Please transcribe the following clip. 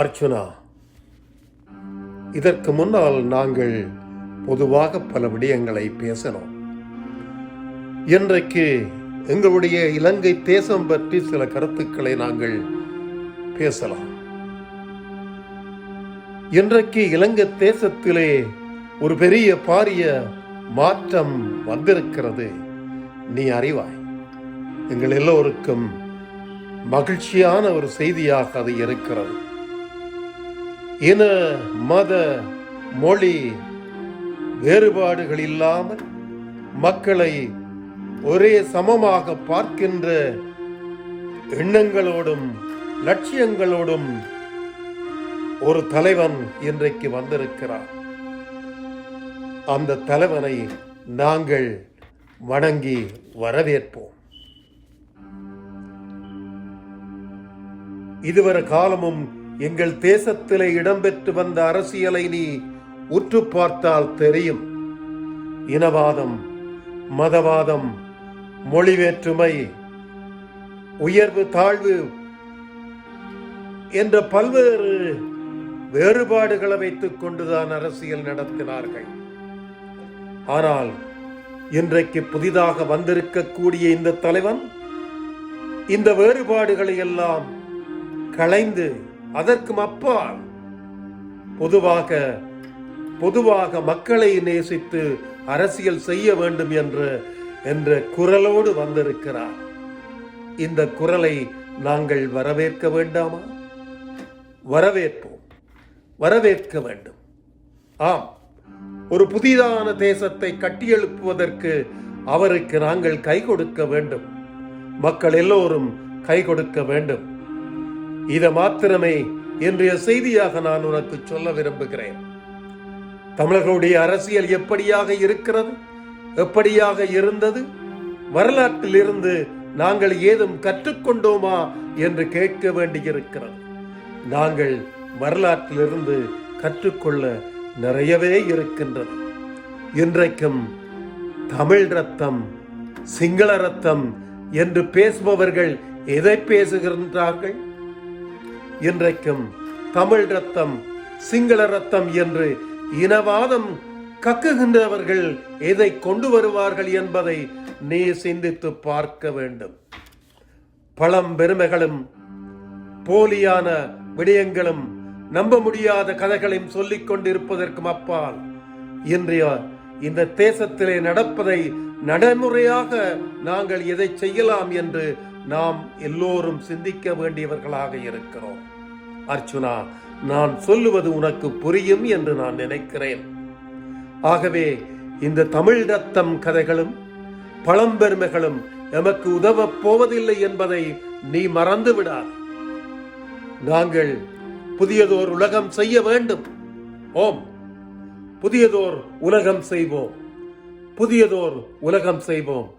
அர்ச்சுனா இதற்கு முன்னால் நாங்கள் பொதுவாக பல விடயங்களை பேசினோம். இன்றைக்கு எங்களுடைய இலங்கை தேசம் பற்றி சில கருத்துக்களை நாங்கள் பேசலாம். இன்றைக்கு இலங்கை தேசத்திலே ஒரு பெரிய பாரிய மாற்றம் வந்திருக்கிறது. நீ அறிவாய் எங்கள் எல்லோருக்கும் மகிழ்ச்சியான ஒரு செய்தியாக அது இருக்கிறது. இன மத மொழி வேறுபாடுகள் இல்லாமல் மக்களை ஒரே சமமாக பார்க்கின்ற எண்ணங்களோடும் லட்சியங்களோடும் ஒரு தலைவன் இன்றைக்கு வந்திருக்கிறார். அந்த தலைவனை நாங்கள் வணங்கி வரவேற்போம். இதுவரை காலமும் எங்கள் தேசத்திலே இடம்பெற்று வந்த அரசியலை நீ உற்று பார்த்தால் தெரியும். இனவாதம் மதவாதம் மொழி வேற்றுமை உயர்வு தாழ்வு என்ற பல்வேறு வேறுபாடுகளை வைத்துக் கொண்டுதான் அரசியல் நடத்தினார்கள். ஆனால் இன்றைக்கு புதிதாக வந்திருக்கக்கூடிய இந்த தலைவன் இந்த வேறுபாடுகளை எல்லாம் களைந்து அதற்கும் அப்பால் பொதுவாக பொதுவாக மக்களை நேசித்து அரசியல் செய்ய வேண்டும் என்று என்ற குரலோடு வந்திருக்கிறார். இந்த குரலை நாங்கள் வரவேற்க வேண்டாமா? வரவேற்போம். வரவேற்க வேண்டும். ஆம் ஒரு புதிதான தேசத்தை கட்டியெழுப்புவதற்கு அவருக்கு நாங்கள் கை கொடுக்க வேண்டும். மக்கள் எல்லோரும் கை கொடுக்க வேண்டும். இதை மாத்திரமே இன்றைய செய்தியாக நான் உனக்கு சொல்ல விரும்புகிறேன். தமிழர்களுடைய அரசியல் எப்படியாக இருக்கிறது? எப்படியாக இருந்தது? வரலாற்றில் இருந்து நாங்கள் ஏதும் கற்றுக்கொண்டோமா என்று கேட்க வேண்டியிருக்கிறது. நாங்கள் வரலாற்றிலிருந்து கற்றுக்கொள்ள நிறையவே இருக்கின்றது. இன்றைக்கும் தமிழ் ரத்தம் சிங்கள ரத்தம் என்று பேசுபவர்கள் எதை பேசுகின்றார்கள்? இன்றைக்கும் தமிழ் ரத்தம் சிங்கள ரத்தம் என்று இனவாதம் கக்குகின்றவர்கள் எதை கொண்டு வருவார்கள் என்பதை நீ சிந்தித்து பார்க்க வேண்டும். பழம் பெருமைகளும் போலியான விடயங்களும் நம்ப முடியாத கதைகளையும் சொல்லிக் கொண்டிருப்பதற்கும் அப்பால் இன்றைய இந்த தேசத்திலே நடப்பதை நடைமுறையாக நாங்கள் எதை செய்யலாம் என்று நாம் எல்லோரும் சிந்திக்க வேண்டியவர்களாக இருக்கிறோம். அர்ச்சுனா நான் சொல்லுவது உனக்கு புரியும் என்று நான் நினைக்கிறேன். ஆகவே இந்த தமிழ் ரத்தம் கதைகளும் பழம்பெருமைகளும் எமக்கு உதவப் போவதில்லை என்பதை நீ மறந்துவிடார் நாங்கள் புதியதோர் உலகம் செய்ய வேண்டும். ஓம். புதியதோர் உலகம் செய்வோம். புதியதோர் உலகம் செய்வோம்.